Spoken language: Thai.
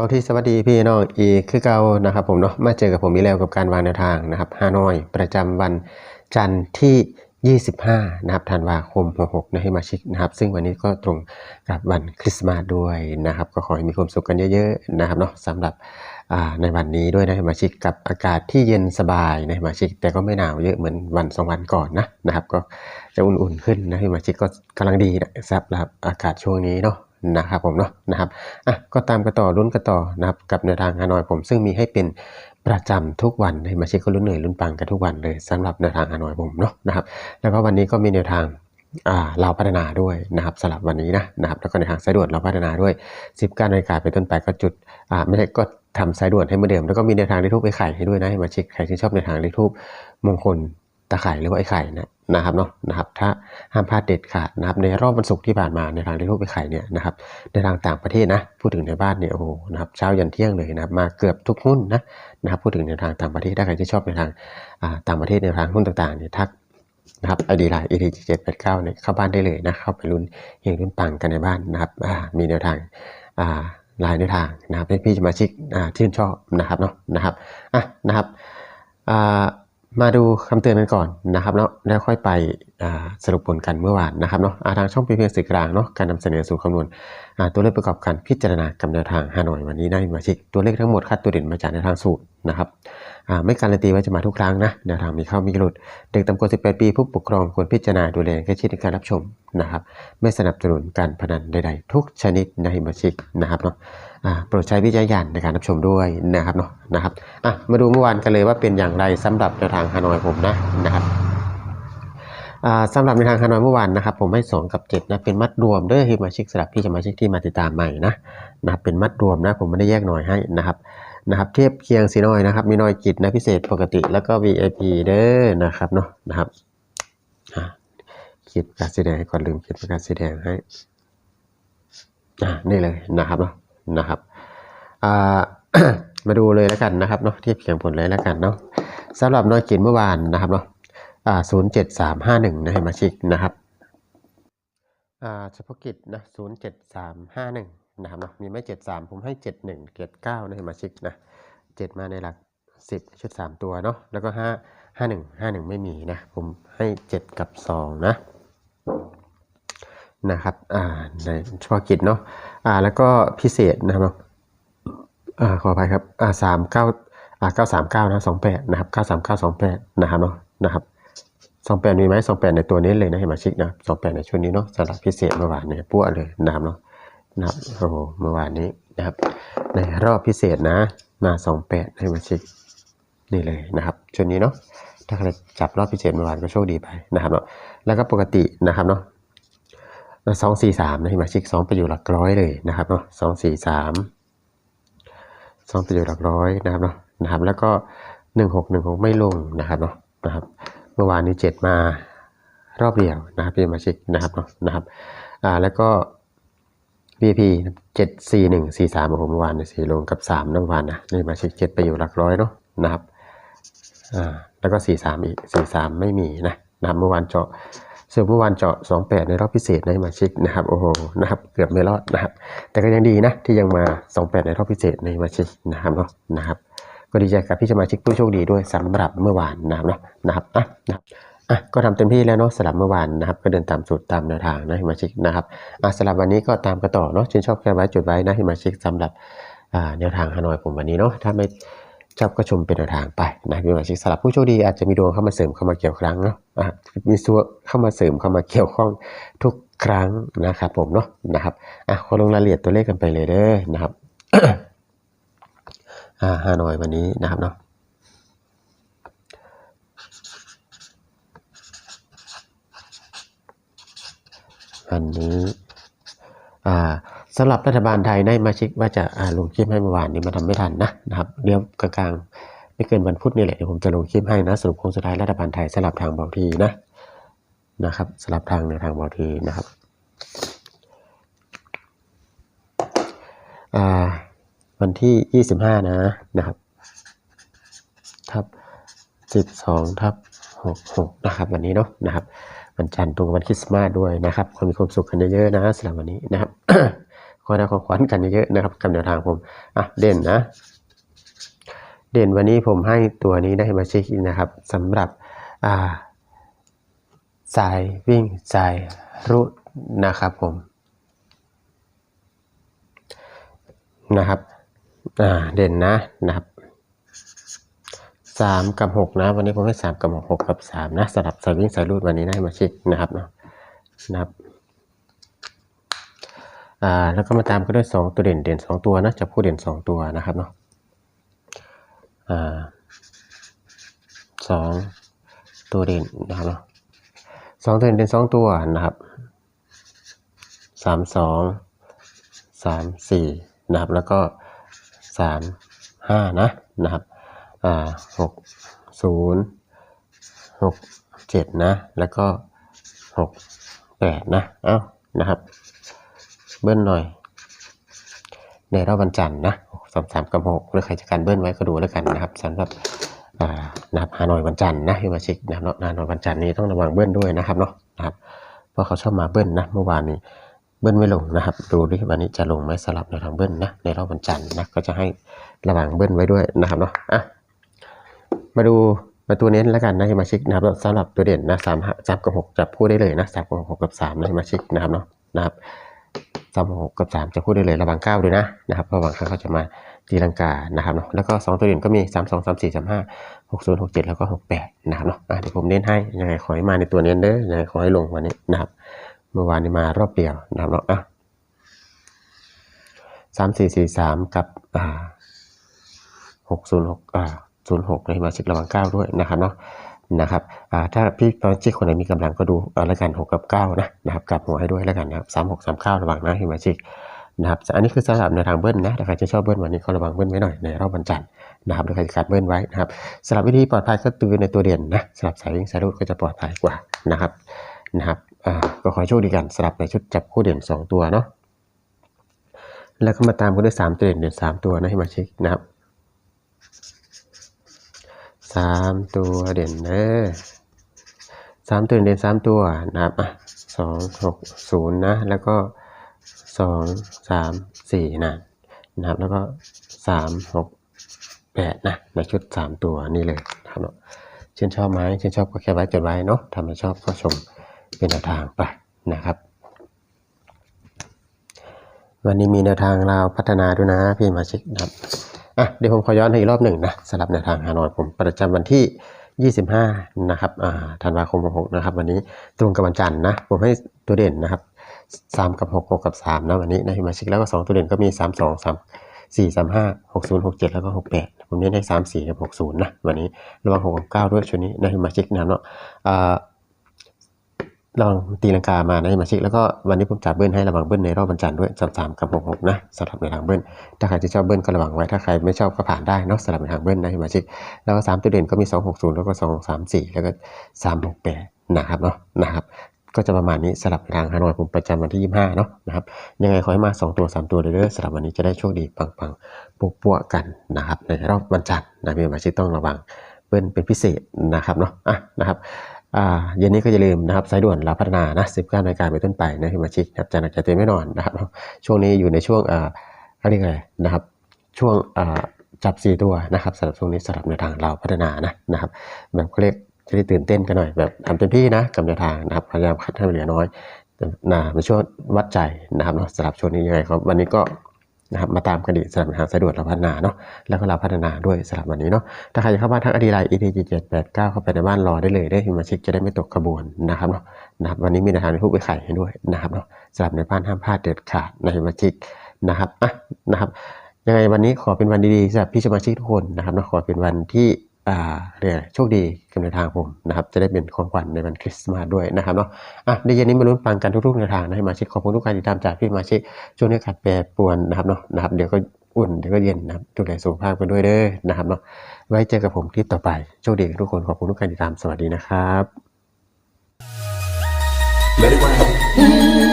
เอาที่สวัสดีพี่น้องอีกคือเก่านะครับผมเนาะมาเจอกับผมอีกแล้วกับการวางแนวทางนะครับฮานอยประจำวันจันทร์ที่ 25 นะครับธันวาคม 66 นะให้มาชิกนะครับ ซึ่งวันนี้ก็ตรงกับวันคริสต์มาสด้วยนะครับ ก็ขอให้มีความสุขกันเยอะๆนะครับเนาะสำหรับในวันนี้ด้วยนะมาชิกกับอากาศที่เย็นสบายนะมาชิกแต่ก็ไม่หนาวเยอะเหมือนวันสองวันก่อนนะนะครับ ก็จะอุ่นๆขึ้นนะมาชิกก็กำลังดีนะสำหรับอากาศช่วงนี้เนาะ นะครับผมเนาะนะครับอะก็ตามกันต่อลุ้นกันต่อนะครับกับแนวทางฮานอยผมซึ่งมีให้เป็นประจำทุกวันให้มาเช็คก็ลุ้นเหนื่อยลุ้นปังกันทุกวันเลยสำหรับแนวทางฮานอยผมเนาะนะครับแล้วก็วันนี้ก็มีแนวทางอ่าเราพัฒนาด้วยนะครับสำหรับวันนี้นะนะครับแล้วก็ในทางสายด่วนเราพัฒนาด้วย10กานาฬิกาเป็นต้นไปก็จุดอ่าไม่ใช่ก็ทำสายด่วนให้เหมือนเดิมแล้วก็มีแนวทางเลขทูปไอ้ไข่ให้ด้วยนะให้มาเช็คใครที่ชอบแนวทางเลขทูปมงคลตะไคร่หรือว่าไอ้ไข่นะ นะครับเนาะนะครับถ้าห้ามพลาดเด็ดขาดนะครับในรอบวันศุกร์ที่ผ่านมาในทางเลขทูปไอ้ไข่เนี่ยนะครับในทางต่างประเทศนะพูดถึงในบ้านเนี่ยโอ้โหนะครับเช้ายันเที่ยงเลยนะครับมาเกือบทุกหุ้นนะนะครับพูดถึงในทางต่างประเทศถ้าใครที่ชอบในทางต่างประเทศในทางหุ้นต่างๆเนี่ยทักนะครับไอดีไลน์ ET 7 8 9เนี่ยเข้าบ้านได้เลยนะเข้าไปลุ้นเฮงลุ้นปังกันในบ้านนะครับมีแนวทางอ่าลายแนวทางนะครับให้พี่สมาชิกที่นชอบนะครับเนาะนะครับอะนะครับอ่า มาดูคำเตือนกันก่อนนะครับเนาะแล้วค่อยไปสรุปผลกันเมื่อวานนะครับเนาะทางช่องพีพีสื่อกลางเนาะการนำเสนอสู่คำนวณตัวเลขประกอบการพิจารณากับแนวทางฮานอยวันนี้ได้มาชิกตัวเลขทั้งหมดคัดตัวเด่นมาจากแนวทางสูตรนะครับไม่การันตีว่าจะมาทุกครั้งนะแนวทางมีเข้ามีหลุด เด็กต่ำกว่า 18 ปีผู้ปกครองควรพิจารณาดูแลแค่ชิดในการรับชมนะครับ ไม่สนับสนุนการพนันใดๆ ทุกชนิดในมาชิกนะครับเนาะ โปรดใช้วิจารณญาณในการรับชมด้วยนะครับเนาะนะครับมาดูเมื่อวานกันเลยว่าเป็นอย่างไรสำหรับแนวทางฮานอยผมนะนะครับสำหรับในทางฮานอยเมื่อวานนะครับผมให้ 2 กับ 7นะเป็นมัดรวมด้อที่มาชิกสำหรับพี่สมาชิกที่มาติดตามใหม่นะนะครับเป็นมัดรวมนะผมไม่ได้แยกหน่อยให้นะครับนะครับเทียบเคียงสีน้อยนะครับมีน้อยกิจนะพิเศษปกติแล้วก็ VIP เด้อนะครับเนาะนะครับขีดประกาศสีแดงก่อนลืมขีดประกาศสีแดงให้นี่เลยนะครับเนาะ นะครับมาดูเลยแล้วกันนะครับเนาะเทียบเคียงผลเลยแล้วกันเนาะสำหรับน้อยกิจเมื่อวานนะครับเนาะศูนย์เจ็ดสามห้าหนึ่งนะให้มาชิกนะครับอ่าเฉพาะกิจนะศูนย์เจ็ดสามห้าหนึ่งนะครับเนาะมีไม่เจ็ดสามผมให้เจ็ดหนึ่งเจ็ดเก้านะให้มาชิกนะเจ็ดมาในหลักสิบชุดสามตัวเนาะแล้วก็ห้าห้าหนึ่งห้าหนึ่งไม่มีนะผมให้เจ็ดกับสองนะ นะครับอ่าในเฉพาะกิจเนาะอ่าแล้วก็พิเศษนะครับเนาะอ่าขออภัยครับอ่าสามเก้าอ่าเก้าสามเก้านะสองแปดนะครับเก้าสามเก้าสองแปดนะครับเนาะนะครับสองแปดมีไหมสองแปดในตัวนี้เลยนะเห็นไหมชิกนะสองแปดในชุดนี้เนาะสำหรับพิเศษเมื่อวานเนี่ยปั้วเลยนะครับเนาะนะครับโอ้โหเมื่อวานนี้นะครับ ในรอบพิเศษนะ มาสองแปดให้มาชิกนี่เลยนะครับชุดนี้เนาะถ้าใครจับรอบพิเศษเมื่อวานก็โชคดีไปนะครับเนาะแล้วก็ปกตินะครับเนาะ สองสี่สามนะเห็นไหมชิกสองไปอยู่หลักร้อยเลยนะครับเนาะสองสี่สามสองไปอยู่หลักร้อยนะครับเนาะนะครับแล้วก็หนึ่งหกหนึ่งหกไม่ลงนะครับเนาะนะครับเมื่อวานนี้เจ็ดมารอบเดียวนะครับพี่มาชิกนะครับเนาะนะครับอ่าแล้วก็ VP เจ็ดสี่หนึ่งสี่สามของผมเมื่อวานสี่ลงกับสามเมื่อวานนะนี่มาชิกเจ็ดไปอยู่หลักร้อยเนาะนะครับอ่าแล้วก็สี่สามอีกสี่สามไม่มีนะนะครับเมื่อวานเจาะ ส่วนเมื่อวานเจาะสองแปดในรอบพิเศษในมาชิกนะครับโอ้โหนะครับ เกือบไม่รอดนะครับ แต่ก็ยังดีนะที่ยังมาสองแปดในรอบพิเศษในมาชิกนะครับเนาะนะครับ ก็ดีใจกับพี่สมาชิกผู้โชคดีด้วยสำหรับเมื่อวานนะครับเนาะนะครับอะนะครับอะก็ทำเต็มที่แล้วเนาะสำหรับเมื่อวานนะครับ ก็เดินตามสูตรตามแนวทางนะมาชิกนะครับอะสำหรับวันนี้ก็ตามกันต่อเนาะชื่นชอบแค่ไว้จุดไว้นะมาชิกสำหรับอ่าแนวทางฮานอยผมวันนี้เนาะถ้าไม่ ชอบก็ชมเป็นแนวทางไปนะพี่สมาชิกสำหรับผู้โชคดีอาจจะมีดวงเข้ามาเสริมเข้ามาเกี่ยวครั้งเนาะมีส่วเข้ามาเสริมเข้ามาเกี่ยวข้องทุกครั้งนะครับผมเนาะนะครับอะขอลงรายละเอียดตัวเลขกันไปเลยเด้อนะครับอ่าฮานอยวันนี้นะครับเนาะอันนี้อ่า สำหรับรัฐบาลไทยได้มาชิกว่าจะอ่าลงคลิปให้เมื่อวานนี้มาทำไม่ทันนะนะครับเดี๋ยวกลางๆไม่เกินวันพุธนี่แหละเดี๋ยวผมจะลงคลิปให้นะสรุปโค้งสุดท้ายรัฐบาลไทยสลับทางเบาทีนะนะครับสลับทางในทางเบาทีนะครับวันที่ 25 นะนะครับทับ 12 ทับ 66 นะครับ วันนี้เนาะนะครับวันจันทร์ตรงกับวันคริสต์มาสด้วยนะครับคนมีความสุขกันเยอะๆนะสำหรับวันนี้นะครับ อได้ของขวัญกันเยอะๆนะครับกับแนวทางผมอะเด่นนะ เด่นวันนี้ผมให้ตัวนี้ได้มาเช็คอินนะครับสำหรับอ่าสายวิ่งสายรุดนะครับผมนะครับอ่าเด่นนะนะครับสามกับหกนะ วันนี้ผมให้สามกับหกหกกับสามนะสำหรับสายวิ่งสายรูดวันนี้ได้มาเช็คนะครับเนาะนะครับ อ่าแล้วก็มาตามก็ด้วยสองตัวเด่นเด่นสองตัวนะจะพูดเด่นสองตัวนะครับเนาะอ่าสองตัวเด่นนะครับเนาะสองตัวเด่นเด่นสองตัวนะครับสามสองสามสี่นะครับแล้วก็สามห้านะนะครับอ่าหกศูนย์หกเจ็ดนะแล้วก็หกแปดนะเอ้านะครับ เบิ้ลหน่อย ในรอบวันจันทร์นะสามสามกับหกหรือใครจะการเบิ้ลไว้ก็ดูแล้วกันนะครับสำหรับนะครับฮานอยวันจันทร์นะที่มาช็คนะครับฮานอยวันจันทร์นี้ต้องระวังเบิ้ลด้วยนะครับเนาะนะครับเพราะเขาชอบมาเบิ้ลนะเมื่อวานนี้เบิ้ลไม่ลงนะครับ ดูดิวันนี้จะลงไหมสลับในทางเบิ้ลนะในรอบวันจันทร์นะก็จะให้ระวังเบิ้ลไว้ด้วยนะครับเนาะอะมาดูมาตัวเน้นแล้วกันนะที่มาช็คนะครับสำหรับตัวเด่นนะสามสามกับหกจับคู่ได้เลยนะสามกับหกกับสามนะที่มาช็คนะครับเนาะนะครับ สามหกกับสามจะพูดได้เลยระวังเก้าด้วยนะนะครับระวังเขาจะมาตีลังกานะครับเนาะแล้วก็สองตัวเด่นก็มีสามสองสามสี่สามห้าหกศูนย์หกเจ็ดแล้วก็หกแปดนะครับเนาะเดี๋ยวผมเน้นให้ยังไงขอให้มาในตัวเน้นเด้อยังไงขอให้ลงวันนี้นะครับเมื่อวานนี้มารอบเดียวนะครับเนาะอะสามสี่สี่สามกับอ่าหกศูนย์หกอ่าศูนย์หกเลยมาเช็คระวังเก้าด้วยนะครับเนาะ นะครับถ้าพี่ตอนจิกคนไหนมีกำลังก็ดูละกันหกกับเก้านะนะครับกลับหัวให้ด้วยแล้วกันนะครับสามหกสามเก้าระวังนะฮิมาจิกนะครับอันนี้คือสำหรับในทางเบิ้ลนะถ้าใครจะชอบเบิ้ลวันนี้ก็ระวังเบิ้ลไว้หน่อยในรอบวันจันทร์นะครับถ้าใครจะขาดเบิ้ลไว้นะครับสำหรับวิธีปลอดภัยก็ตือในตัวเด่นนะสำหรับสายวิ่งสายรูดก็จะปลอดภัยกว่านะครับนะครับก็ขอโชคดีกันสำหรับในชุดจับคู่เด่นสองตัวเนาะแล้วก็มาตามกันด้วยสามตัวเด่นเด่นสามตัวนะฮิมาจิกนะครับ สามตัวเด่นเนอสามตัวเด่นสามตัวนะครับอะสองหกศูนย์นะ แล้วก็สองสามสี่นะนะครับแล้วก็สามหกแปดนะในชุดสามตัวนี่เลยนะครับเนาะชื่นชอบไหมชื่นชอบก็แค่ไว้จดไว้เนาะถ้าไม่ชอบก็ชมเป็นแนวทางไปนะครับ วันนี้มีแนวทางเราพัฒนาด้วยนะพี่มาชิกนะครับ อะเดี๋ยวผมขอย้อนให้อีกรอบหนึ่งนะสำหรับแนวทางฮานอยผมประจำวันที่ 25 นะครับอ่าธันวาคม66นะครับ วันนี้ตรงกับวันจันทร์นะผมให้ตัวเด่นนะครับ3กับ6 6กับ3นะวันนี้นะฮิมาชิกแล้วก็ 2 ตัวเด่นก็มี 3 2 3 4 3 5 6 0 6 7 แล้วก็ 68 ผมเน้นให้ 3 4 กับ 60 นะ วันนี้ระวัง6กับ9ด้วยชุดนี้นะฮิมาชิกนะเนาะ ลองตีลังกามาในมาชิกแล้วก็วันนี้ผมจับเบิ้ลให้ระวังเบิ้ลในรอบวันจันทร์ด้วยสามสามกับหกหกนะสำหรับในทางเบิ้ลถ้าใครจะชอบเบิ้ลก็ระวังไว้ถ้าใครไม่ชอบก็ผ่านได้นาะสำหรับในทางเบิ้ลนะมาชิกแล้วก็สามตัวเด่นก็มีสองหกศูนย์แล้วก็สองสามสี่แล้วก็สามหกแปดนะครับเนาะนะครับก็จะประมาณนี้สลับทางฮานอยผมประจำวันที่ยี่ห้าเนาะนะครับยังไงขอให้มาสองตัวสามตัวเด้อยๆสำหรับวันนี้จะได้โชคดีปังๆปุ๊ปัวๆกันนะครับในรอบวันจันทร์นะพี่มาชิกต้องระวังเบิ้ลเป็นพิเศษนะครับเนาะอะนะครับ เย็นนี้ก็อย่าลืมนะครับสายด่วนเราพัฒนานะ19นาฬิกาเป็นต้นไปนะที่มาชิกนะครับจะหนักจะเต็มไม่นอนนะครับ ช่วงนี้อยู่ในช่วงอ่าเขาเรียกอะไรนะครับ ช่วงอ่าจับสี่ตัวนะครับสำหรับช่วงนี้สำหรับในวทางเราพัฒนานะนะครับแบบเขาเรียกจะได้ตื่นเต้นกันหน่อยแบบทำเต็มที่นะกับแนวทางนะครับพยายามคัดให้เหลือน้อยนะเป็นช่วงวัดใจนะครับเนาะสำหรับช่วงนี้ยังไงครับ วันนี้ก็ นะครับมาตามกันดีสำหรับทางสะดวกเราพัฒนาเนาะแล้วก็เราพัฒนาด้วยสำหรับวันนี้เนาะถ้าใครจะเข้าบ้านทางอดีไลน์ ET 7 8 9เข้าไปในบ้านรอได้เลยได้สมาชิกจะได้ไม่ตกขบวนนะครับเนาะนะครับวันนี้มีแนวทางในผู้ไปไข่ให้ด้วยนะครับเนาะสำหรับในบ้านห้ามพลาดเด็ดขาดในสมาชิกนะครับอะนะครับยังไงวันนี้ขอเป็นวันดีๆสำหรับพี่สมาชิกทุกคนนะครับเนาะขอเป็นวันที่ เรียกอโชคดีกับในวทางผมนะครับ จะได้เป็นของขวัญในวันคริสต์มาสด้วยนะครับเนาะอะในเย็นนี้มาลุ้นฟังกันทุกๆแนวทางนะให้มาชิกขอบคุณทุกการติดตามจากพี่มาชิกช่วงนี้ขาดแปรปรวนนะครับเนาะนะครับเดี๋ยวก็อุ่นเดี๋ยวก็เย็นนะครับดูแลสุขภาพกันด้วยเด้อนะครับเนาะไว้เจอกับผมคลิปต่อไปโชคดีทุกคนขอบคุณทุกการติดตามสวัสดีนะครับ Let it rain.